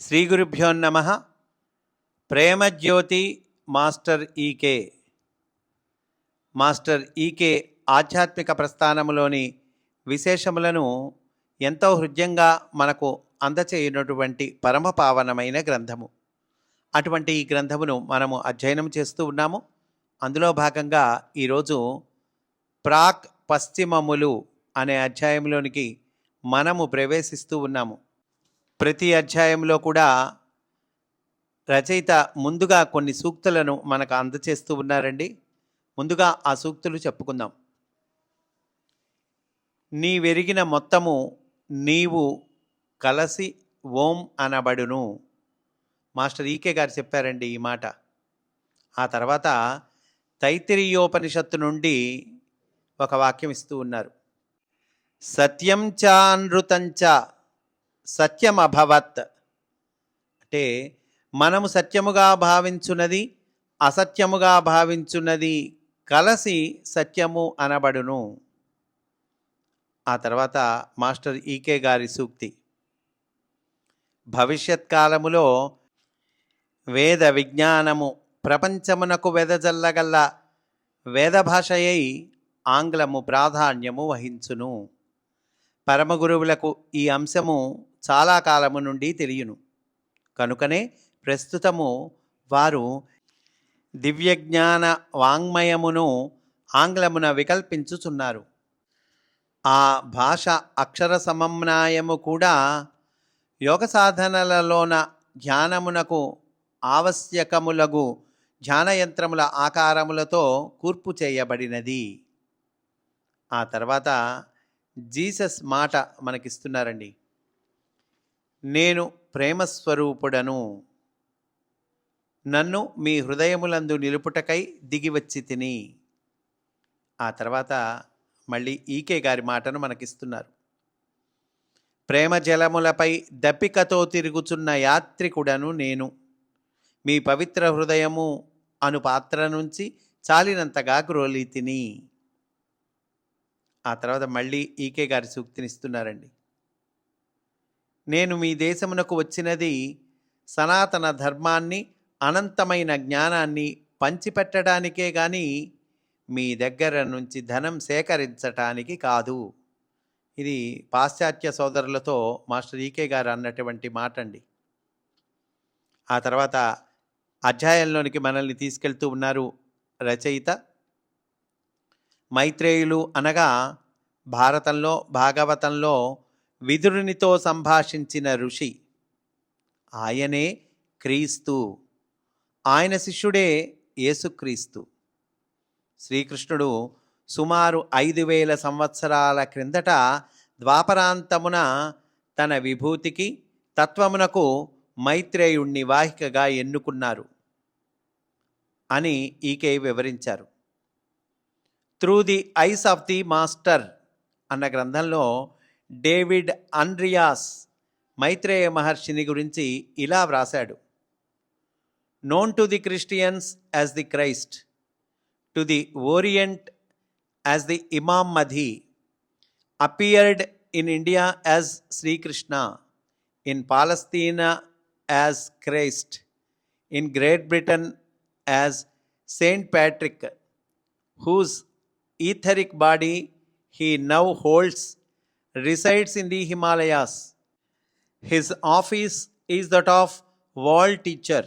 శ్రీ గురుభ్యో నమ. Premajyothi master ఈకే. Master ఈకే ఆధ్యాత్మిక ప్రస్థానములోని విశేషములను ఎంతో హృదయంగా మనకు అందచేయనటువంటి పరమ పావనమైన గ్రంథము. అటువంటి ఈ గ్రంథమును మనము అధ్యయనం చేస్తూ ఉన్నాము. అందులో భాగంగా ఈరోజు ప్రాక్ పశ్చిమములు అనే అధ్యాయంలోనికి మనము ప్రవేశిస్తూ ఉన్నాము. ప్రతి అధ్యాయంలో కూడా రచయిత ముందుగా కొన్ని సూక్తులను మనకు అందచేస్తూ ఉన్నారండి. ముందుగా ఆ సూక్తులు చెప్పుకుందాం. నీ వెరిగిన మొత్తము నీవు కలసి ఓం అనబడును. మాస్టర్ ఈకే గారు చెప్పారండి ఈ మాట. ఆ తర్వాత తైతిరీయోపనిషత్తు నుండి ఒక వాక్యం ఇస్తూ ఉన్నారు. సత్యం చానృతంచ సత్యం అభవత్ అంటే మనము సత్యముగా భావించున్నది అసత్యముగా భావించున్నది కలసి సత్యము అనబడును. ఆ తర్వాత మాస్టర్ ఈకే గారి సూక్తి. భవిష్యత్ కాలములో వేద విజ్ఞానము ప్రపంచమునకు వెదజల్లగల్ల వేద భాషయై ఆంగ్లము ప్రాధాన్యము వహించును. పరమగురువులకు ఈ అంశము చాలా కాలము నుండి తెలియను. కనుకనే ప్రస్తుతము వారు దివ్యజ్ఞాన వాంగ్మయమును ఆంగ్లమున వికల్పించుచున్నారు. ఆ భాష అక్షర సమన్వయము కూడా యోగ సాధనలలోన ధ్యానమునకు ఆవశ్యకములగు ధ్యానయంత్రముల ఆకారములతో కూర్పు చేయబడినది. ఆ తర్వాత జీసస్ మాట మనకిస్తున్నారండి. నేను ప్రేమస్వరూపుడను. నన్ను మీ హృదయములందు నిలుపుటకై దిగివచ్చి తిని. ఆ తర్వాత మళ్ళీ ఈకే గారి మాటను మనకిస్తున్నారు. ప్రేమ జలములపై దప్పికతో తిరుగుచున్న యాత్రికుడను నేను. మీ పవిత్ర హృదయము అను పాత్ర నుంచి చాలినంతగా గ్రోలి తిని. ఆ తర్వాత మళ్ళీ ఈకే గారి సూక్తినిస్తున్నారండి నేను మీ దేశమునకు వచ్చినది సనాతన ధర్మాన్ని అనంతమైన జ్ఞానాన్ని పంచిపెట్టడానికే గాని మీ దగ్గర నుంచి ధనం సేకరించటానికి కాదు. ఇది పాశ్చాత్య సోదరులతో మాస్టర్ ఈకే గారు అన్నటువంటి మాట అండి ఆ తర్వాత అధ్యాయంలోనికి మనల్ని తీసుకెళ్తూ ఉన్నారు రచయిత. మైత్రేయులు అనగా భారతంలో భాగవతంలో విదురునితో సంభాషించిన ఋషి ఆయనే క్రీస్తు. ఆయన శిష్యుడే యేసుక్రీస్తు. శ్రీకృష్ణుడు సుమారు ఐదు వేల సంవత్సరాల క్రిందట ద్వాపరాంతమున తన విభూతికి తత్వమునకు మైత్రేయుణ్ణి వాహికగా ఎన్నుకున్నారు అని ఈకే వివరించారు. Through the eyes of the master అన్న గ్రంథంలో డేవిడ్ అన్రియాస్ మైత్రేయ మహర్షిని గురించి ఇలా వ్రాశాడు. Known to the Christians as the Christ to the Orient as the Imam Madhi appeared in India as Sri Krishna in Palestine as Christ in Great Britain as Saint Patrick whose etheric body he now holds resides in the Himalayas. His office is that of world teacher.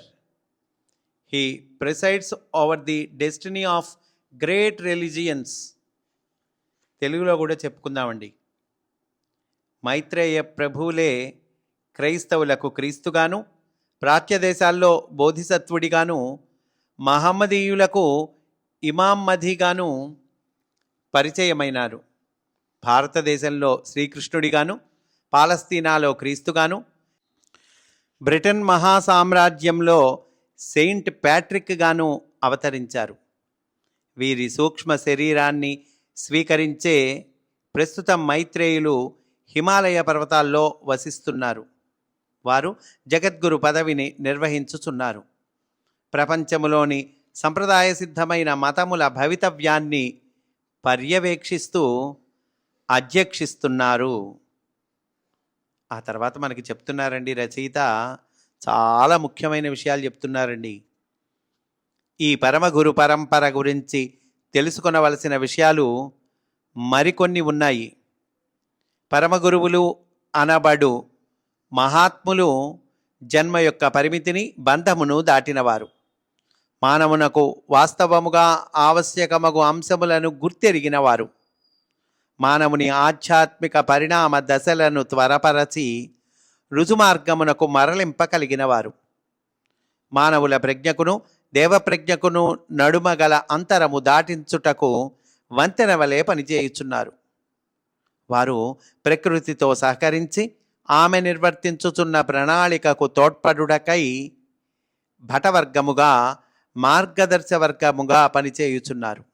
He presides over the destiny of great religions. తెలుగులో కూడా చెప్పుకుందామండి మైత్రేయ ప్రభువులే క్రైస్తవులకు క్రీస్తుగాను ప్రాచ్య దేశాల్లో బోధిసత్వుడిగాను మహమ్మదీయులకు ఇమాం మధిగాను పరిచయమైనారు భారతదేశంలో శ్రీకృష్ణుడిగాను పాలస్తీనాలో క్రీస్తుగాను బ్రిటన్ మహాసామ్రాజ్యంలో సెయింట్ ప్యాట్రిక్ గాను అవతరించారు. వీరి సూక్ష్మ శరీరాన్ని స్వీకరించే ప్రస్తుత మైత్రేయులు హిమాలయ పర్వతాల్లో వసిస్తున్నారు. వారు జగద్గురు పదవిని నిర్వహించుచున్నారు. ప్రపంచములోని సంప్రదాయ సిద్ధమైన మతముల భవితవ్యాన్ని పర్యవేక్షిస్తూ అధ్యక్షిస్తున్నారు. ఆ తర్వాత మనకి చెప్తున్నారండి రచయిత. చాలా ముఖ్యమైన విషయాలు చెప్తున్నారండి. ఈ పరమ గురు పరంపర గురించి తెలుసుకొనవలసిన విషయాలు మరికొన్ని ఉన్నాయి. పరమగురువులు అనబడు మహాత్ములు జన్మ యొక్క పరిమితిని బంధమును దాటినవారు. మానవునకు వాస్తవముగా ఆవశ్యకమగు అంశములను గుర్తెరిగినవారు. మానవుని ఆధ్యాత్మిక పరిణామ దశలను త్వరపరచి రుజుమార్గమునకు మరలింపగలిగినవారు మానవుల ప్రజ్ఞకును దేవప్రజ్ఞకును నడుమగల అంతరము దాటించుటకు వంతెన వలె పనిచేయుచున్నారు. వారు ప్రకృతితో సహకరించి ఆమె నిర్వర్తించుచున్న ప్రణాళికకు తోడ్పడుటకై భటవర్గముగా మార్గదర్శవర్గముగా పనిచేయుచున్నారు.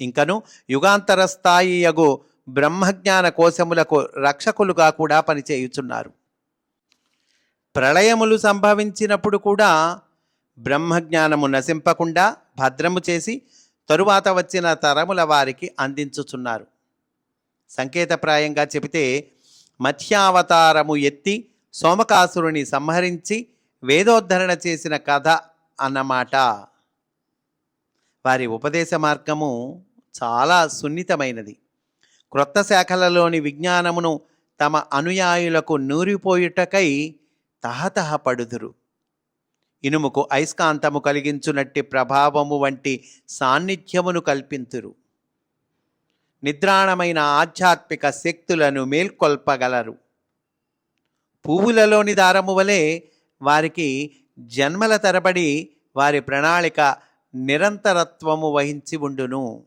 ఇంకను యుగాంతర స్థాయి యగు బ్రహ్మజ్ఞాన కోశములకు రక్షకులుగా కూడా పనిచేయుచున్నారు. ప్రళయములు సంభవించినప్పుడు కూడా బ్రహ్మజ్ఞానము నశింపకుండా భద్రము చేసి తరువాత వచ్చిన తరముల వారికి అందించుచున్నారు. సంకేతప్రాయంగా చెబితే మత్స్యావతారము ఎత్తి సోమకాసురుని సంహరించి వేదోద్ధరణ చేసిన కథ అన్నమాట. వారి ఉపదేశ మార్గము చాలా సున్నితమైనది. క్రొత్త శాఖలలోని విజ్ఞానమును తమ అనుయాయులకు నూరిపోయుటకై తహతహపడుదురు ఇనుముకు అయస్కాంతము కలిగించునట్టి ప్రభావము వంటి సాన్నిధ్యమును కల్పింతురు. నిద్రాణమైన ఆధ్యాత్మిక శక్తులను మేల్కొల్పగలరు. పువ్వులలోని దారము వలె వారికి జన్మల తరబడి వారి ప్రణాళిక నిరంతరత్వము వహించి ఉండును.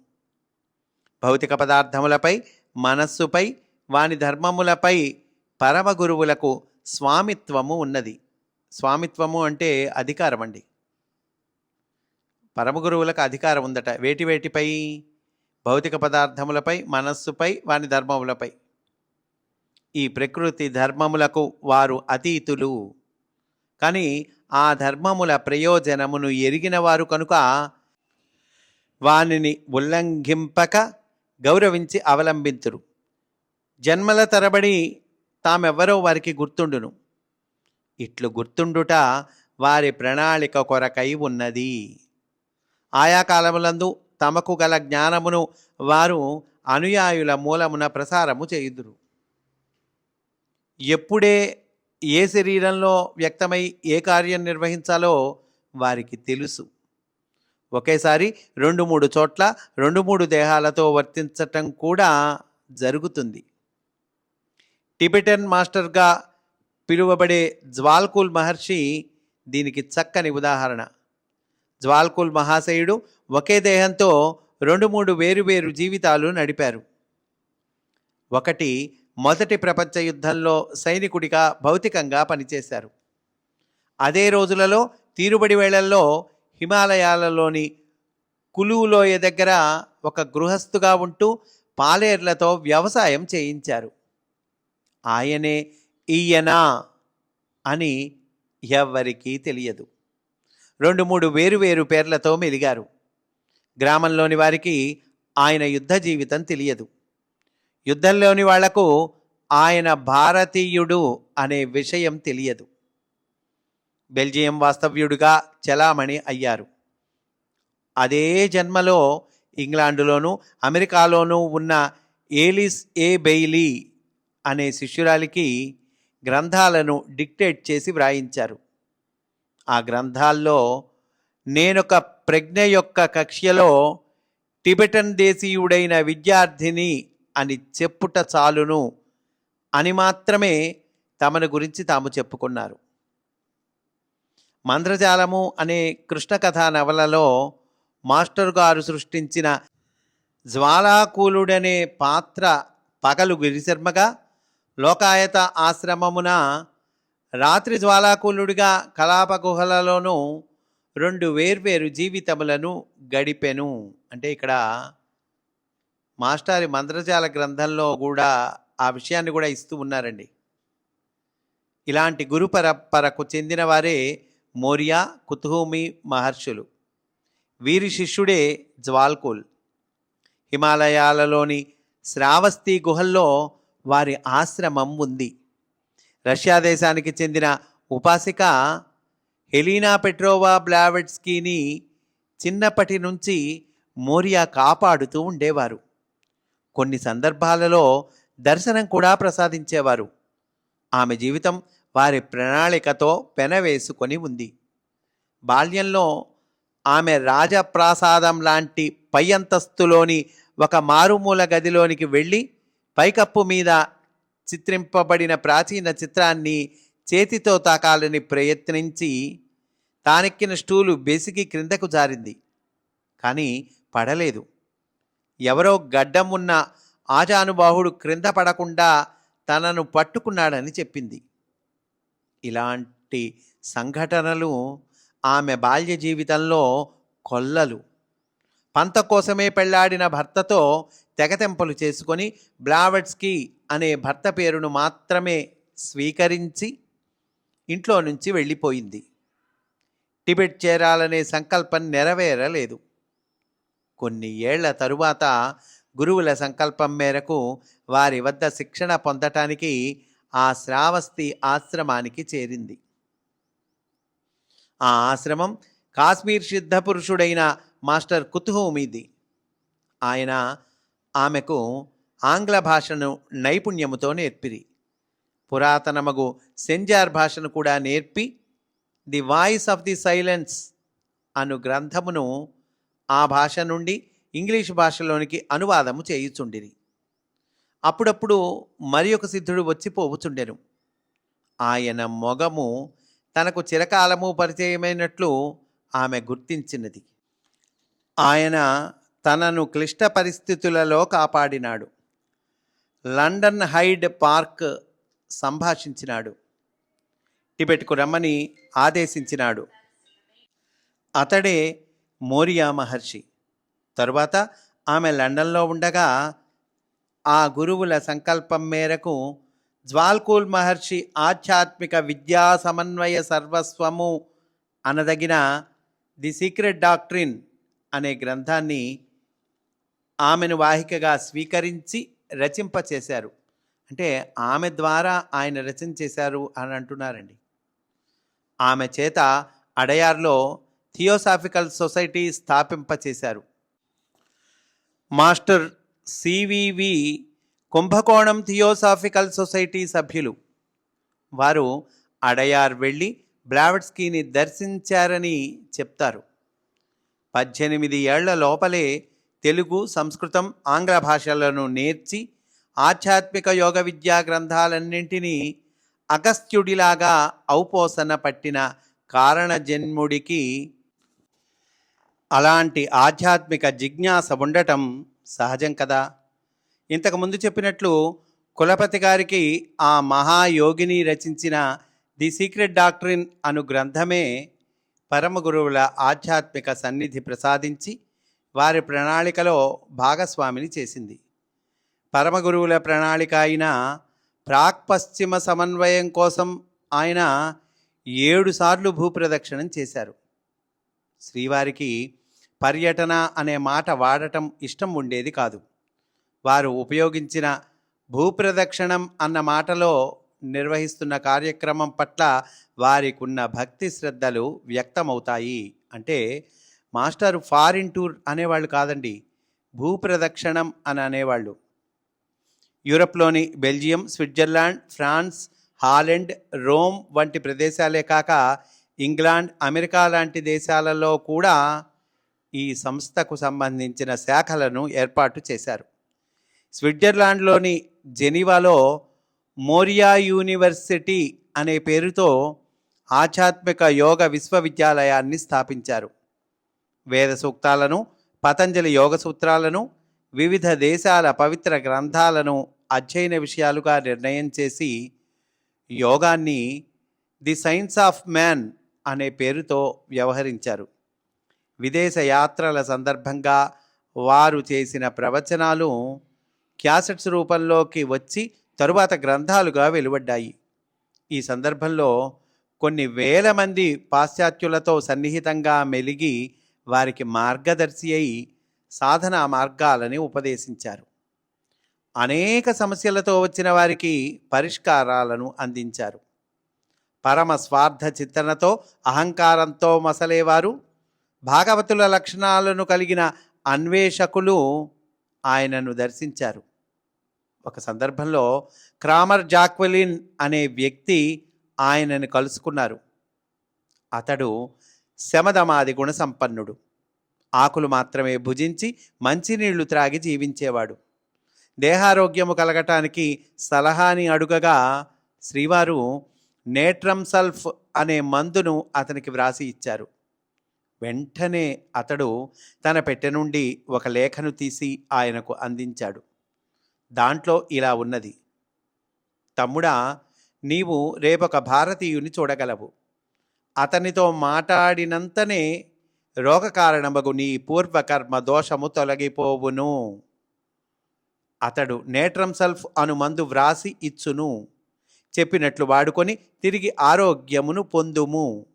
భౌతిక పదార్థములపై మనస్సుపై వాని ధర్మములపై పరమ గురువులకు స్వామిత్వము ఉన్నది. స్వామిత్వము అంటే అధికారం అండి. పరమ గురువులకు అధికారం ఉందట. వేటి వేటిపై? భౌతిక పదార్థములపై మనస్సుపై వాని ధర్మములపై. ఈ ప్రకృతి ధర్మములకు వారు అతీతులు. కానీ ఆ ధర్మముల ప్రయోజనమును ఎరిగిన వారు కనుక వానిని ఉల్లంఘింపక గౌరవించి అవలంబింతురు. జన్మల తరబడి తామెవ్వరో వారికి గుర్తుండును. ఇట్లు గుర్తుండుట వారి ప్రణాళిక కొరకై ఉన్నది. ఆయా కాలములందు తమకు గల జ్ఞానమును వారు అనుయాయుల మూలమున ప్రసారము చేయుదురు. ఎప్పుడే ఏ శరీరంలో వ్యక్తమై ఏ కార్యం నిర్వహించాలో వారికి తెలుసు. ఒకేసారి రెండు మూడు చోట్ల రెండు మూడు దేహాలతో వర్తించటం కూడా జరుగుతుంది. టిబెటన్ మాస్టర్గా పిలువబడే జ్వాల్కుల్ మహర్షి దీనికి చక్కని ఉదాహరణ. జ్వాల్కుల్ మహాశయుడు ఒకే దేహంతో రెండు మూడు వేరువేరు జీవితాలు నడిపారు. ఒకటి మొదటి ప్రపంచ యుద్ధంలో సైనికుడిగా భౌతికంగా పనిచేశారు. అదే రోజులలో తీరుబడి వేళల్లో హిమాలయాలలోని కులువులోయ దగ్గర ఒక గృహస్థుగా ఉంటూ పాలేర్లతో వ్యవసాయం చేయించారు. ఆయనే ఈయనా అని ఎవరికీ తెలియదు. రెండు మూడు వేరువేరు పేర్లతో మెలిగారు. గ్రామంలోని వారికి ఆయన యుద్ధ జీవితం తెలియదు. యుద్ధంలోని వాళ్ళకు ఆయన భారతీయుడు అనే విషయం తెలియదు. బెల్జియం వాస్తవ్యుడిగా చలామణి అయ్యారు. అదే జన్మలో ఇంగ్లాండులోను అమెరికాలోనూ ఉన్న ఏలిస్ ఏ బెయిలీ అనే శిష్యురాలికి గ్రంథాలను డిక్టేట్ చేసి వ్రాయించారు. ఆ గ్రంథాల్లో నేనొక ప్రజ్ఞ యొక్క కక్ష్యలో టిబెటన్ దేశీయుడైన విద్యార్థిని అని చెప్పుట చాలును అని మాత్రమే తమను గురించి తాము చెప్పుకున్నారు. మంద్రజాలము అనే కృష్ణ కథా నవలలో మాస్టర్ గారు సృష్టించిన జ్వాలాకూలుడనే పాత్ర పగలు గిరిశర్మగా లోకాయత ఆశ్రమమున రాత్రి జ్వాలాకూలుడిగా కలాప గుహలలోనూ రెండు వేర్వేరు జీవితములను గడిపెను. అంటే ఇక్కడ మాస్టారి మంత్రజాల గ్రంథంలో కూడా ఆ విషయాన్ని కూడా ఇస్తూ ఉన్నారండి. ఇలాంటి గురు పరంపరకు చెందిన వారే మౌర్య కుతుహూమి మహర్షులు. వీరి శిష్యుడే జ్వాల్కుల్. హిమాలయాలలోని శ్రావస్తి గుహల్లో వారి ఆశ్రమం ఉంది. రష్యా దేశానికి చెందిన ఉపాసిక హెలీనా పెట్రోవా బ్లావెట్స్కీని చిన్నప్పటి నుంచి మోరియా కాపాడుతూ ఉండేవారు. కొన్ని సందర్భాలలో దర్శనం కూడా ప్రసాదించేవారు. ఆమె జీవితం వారి ప్రణాళికతో పెనవేసుకొని ఉంది. బాల్యంలో ఆమె రాజప్రాసాదం లాంటి పై అంతస్తులోని ఒక మారుమూల గదిలోనికి వెళ్ళి పైకప్పు మీద చిత్రింపబడిన ప్రాచీన చిత్రాన్ని చేతితో తాకాలని ప్రయత్నించి తానెక్కిన స్టూలు బెసికి క్రిందకు జారింది. కానీ పడలేదు. ఎవరో గడ్డం ఉన్న ఆజానుబాహుడు క్రింద పడకుండా తనను పట్టుకున్నాడని చెప్పింది. ఇలాంటి సంఘటనలు ఆమె బాల్య జీవితంలో కొల్లలు. పంత కోసమే పెళ్ళాడిన భర్తతో తెగతెంపలు చేసుకొని బ్లావెట్స్కి అనే భర్త పేరును మాత్రమే స్వీకరించి ఇంట్లో నుంచి వెళ్ళిపోయింది. టిబెట్ చేరాలనే సంకల్పం నెరవేరలేదు. కొన్ని ఏళ్ళ తరువాత గురువుల సంకల్పం మేరకు వారి వద్ద శిక్షణ పొందటానికి ఆ శ్రావస్తి ఆశ్రమానికి చేరింది. ఆ ఆశ్రమం కాశ్మీర్ సిద్ధపురుషుడైన మాస్టర్ కుతుహుమీది ఆయన ఆమెకు ఆంగ్ల భాషను నైపుణ్యముతో నేర్పిరి. పురాతనమగు సెంజార్ భాషను కూడా నేర్పి the voice of the silence అను గ్రంథమును ఆ భాష నుండి ఇంగ్లీష్ భాషలోనికి అనువాదము చేయుచుండిరి. అప్పుడప్పుడు మరి ఒక సిద్ధుడు వచ్చి పోవుచుండెను. ఆయన మొగము తనకు చిరకాలము పరిచయమైనట్లు ఆమె గుర్తించినది. ఆయన తనను క్లిష్ట పరిస్థితులలో కాపాడినాడు. లండన్ హైడ్ పార్క్ సంభాషించినాడు. టిబెట్కు రమ్మని ఆదేశించినాడు. అతడే మోరియా మహర్షి. తరువాత ఆమె లండన్లో ఉండగా ఆ గురువుల సంకల్పం మేరకు జ్వాల్కూల్ మహర్షి ఆధ్యాత్మిక విద్యా సమన్వయ సర్వస్వము అనదగిన ది సీక్రెట్ డాక్ట్రిన్ అనే గ్రంథాన్ని ఆమెను వాహికగా స్వీకరించి రచింపచేశారు. అంటే ఆమె ద్వారా ఆయన రచన చేశారు అని అంటున్నారండి. ఆమె చేత అడయార్లో theosophical society స్థాపింపచేశారు. Master CVV Kumbakonam theosophical society సభ్యులు. వారు అడయార్ వెళ్ళి బ్లావెట్స్కీని దర్శించారని చెప్తారు. పద్దెనిమిది ఏళ్ళ లోపలే తెలుగు సంస్కృతం ఆంగ్ల భాషలను నేర్చి ఆధ్యాత్మిక యోగ విద్యా గ్రంథాలన్నింటినీ అగస్త్యుడిలాగా ఔపోసన పట్టిన కారణజన్ముడికి అలాంటి ఆధ్యాత్మిక జిజ్ఞాస ఉండటం సహజం కదా? ఇంతకుముందు చెప్పినట్లు కులపతి గారికి ఆ మహాయోగిని రచించిన ది సీక్రెట్ డాక్ట్రిన్ అను గ్రంథమే పరమగురువుల ఆధ్యాత్మిక సన్నిధి ప్రసాదించి వారి ప్రణాళికలో భాగస్వామిని చేసింది. పరమగురువుల ప్రణాళిక అయిన ప్రాక్ పశ్చిమ సమన్వయం కోసం ఆయన ఏడుసార్లు భూప్రదక్షిణం చేశారు. శ్రీవారికి పర్యటన అనే మాట వాడటం ఇష్టం ఉండేది కాదు. వారు ఉపయోగించిన భూప్రదక్షిణం అన్న మాటలో నిర్వహిస్తున్న కార్యక్రమం పట్ల వారికున్న భక్తి శ్రద్ధలు వ్యక్తమవుతాయి. అంటే మాస్టర్ ఫారిన్ టూర్ అనేవాళ్ళు కాదండి భూప్రదక్షిణం అని అనేవాళ్ళు. యూరప్లోని Belgium Switzerland France Holland Rome వంటి ప్రదేశాలే కాక ఇంగ్లాండ్ అమెరికా లాంటి దేశాలలో కూడా ఈ సంస్థకు సంబంధించిన శాఖలను ఏర్పాటు చేశారు. స్విట్జర్లాండ్లోని జెనీవాలో మోరియా యూనివర్సిటీ అనే పేరుతో ఆధ్యాత్మిక యోగ విశ్వవిద్యాలయాన్ని స్థాపించారు. వేద సూక్తాలను పతంజలి యోగ సూత్రాలను వివిధ దేశాల పవిత్ర గ్రంథాలను అధ్యయన విషయాలుగా నిర్ణయం చేసి యోగాన్ని ది సైన్స్ ఆఫ్ మ్యాన్ అనే పేరుతో వ్యవహరించారు. విదేశ యాత్రల సందర్భంగా వారు చేసిన ప్రవచనాలు క్యాసెట్స్ రూపంలోకి వచ్చి తరువాత గ్రంథాలుగా వెలువడ్డాయి. ఈ సందర్భంలో కొన్ని వేల మంది పాశ్చాత్యులతో సన్నిహితంగా మెలిగి వారికి మార్గదర్శి అయి సాధనా మార్గాలని ఉపదేశించారు. అనేక సమస్యలతో వచ్చిన వారికి పరిష్కారాలను అందించారు. పరమ స్వార్థ చింతనతో అహంకారంతో మసలేవారు. భాగవతుల లక్షణాలను కలిగిన అన్వేషకులు ఆయనను దర్శించారు. ఒక సందర్భంలో క్రామర్ జాక్వెలిన్ అనే వ్యక్తి ఆయనను కలుసుకున్నారు. అతడు శమదమాది గుణసంపన్నుడు. ఆకులు మాత్రమే భుజించి మంచినీళ్ళు త్రాగి జీవించేవాడు. దేహారోగ్యము కలగటానికి సలహాని అడుగగా శ్రీవారు నేట్రమ్ సల్ఫ్ అనే మందును అతనికి వ్రాసి ఇచ్చారు. వెంటనే అతడు తన పెట్టె నుండి ఒక లేఖను తీసి ఆయనకు అందించాడు. దాంట్లో ఇలా ఉన్నది. తమ్ముడా నీవు రేపొక భారతీయుని చూడగలవు. అతనితో మాట్లాడినంతనే రోగకారణమగు నీ పూర్వకర్మ దోషము తొలగిపోవును. అతడు నేట్రమ్ సల్ఫ్ అను మందు వ్రాసి ఇచ్చును. చెప్పినట్లు వాడుకొని తిరిగి ఆరోగ్యమును పొందుము.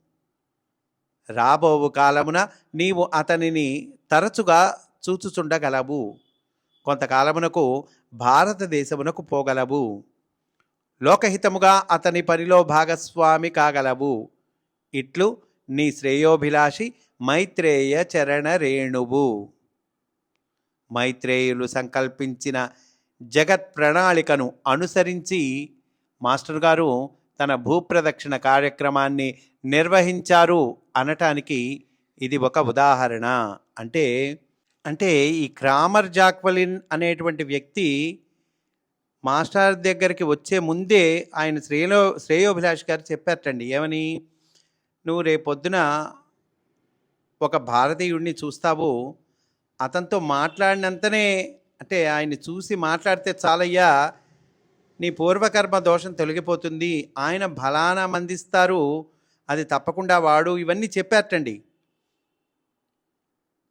రాబోవు కాలమున నీవు అతనిని తరచుగా చూచుచుండగలవు. కొంతకాలమునకు భారతదేశమునకు పోగలవు. లోకహితముగా అతని పనిలో భాగస్వామి కాగలవు. ఇట్లు నీ శ్రేయోభిలాషి మైత్రేయ చరణ రేణువు మైత్రేయులు సంకల్పించిన జగత్ ప్రణాళికను అనుసరించి మాస్టర్ గారు తన భూప్రదక్షిణ కార్యక్రమాన్ని నిర్వహించారు అనటానికి ఇది ఒక ఉదాహరణ. అంటే అంటే ఈ క్రామర్ జాక్వలిన్ అనేటువంటి వ్యక్తి మాస్టర్ దగ్గరికి వచ్చే ముందే ఆయన శ్రేయో శ్రేయోభిలాష్ గారు చెప్పారటండి. ఏమని? నువ్వు రేపొద్దున ఒక భారతీయుడిని చూస్తావు. అతనితో మాట్లాడినంతనే అంటే ఆయన్ని చూసి మాట్లాడితే చాలయ్యా నీ పూర్వకర్మ దోషం తొలగిపోతుంది ఆయన బలానా మందిస్తారు అది తప్పకుండా వాడు ఇవన్నీ చెప్పారటండి.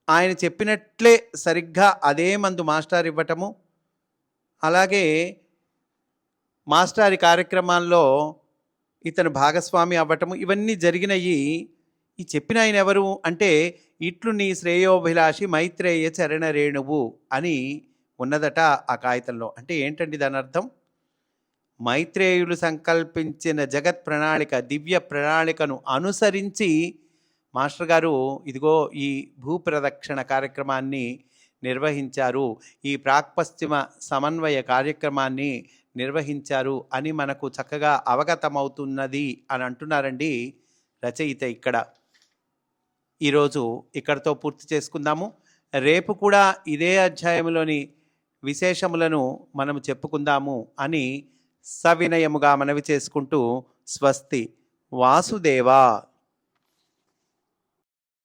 ఆయన చెప్పినట్లే సరిగ్గా అదే మందు మాస్టర్ ఇవ్వటము అలాగే మాస్టారి కార్యక్రమాల్లో ఇతను భాగస్వామి అవ్వటము ఇవన్నీ జరిగినాయి. ఈ చెప్పిన ఆయన ఎవరు అంటే ఇట్లు నీ శ్రేయోభిలాషి మైత్రేయ చరణ రేణువు అని ఉన్నదట ఆ కాగితంలో. అంటే ఏంటండి దాని అర్థం? మైత్రేయులు సంకల్పించిన జగత్ ప్రణాళిక దివ్య ప్రణాళికను అనుసరించి మాస్టర్ గారు ఇదిగో ఈ భూప్రదక్షిణ కార్యక్రమాన్ని నిర్వహించారు ఈ ప్రాక్పశ్చిమ సమన్వయ కార్యక్రమాన్ని నిర్వహించారు అని మనకు చక్కగా అవగతమవుతున్నది అని అంటున్నారండి రచయిత ఇక్కడ. ఈరోజు ఇక్కడతో పూర్తి చేసుకుందాము. రేపు కూడా ఇదే అధ్యాయంలోని విశేషములను మనము చెప్పుకుందాము అని సవినయముగా మనవి చేసుకుంటూ స్వస్తి వాసుదేవా.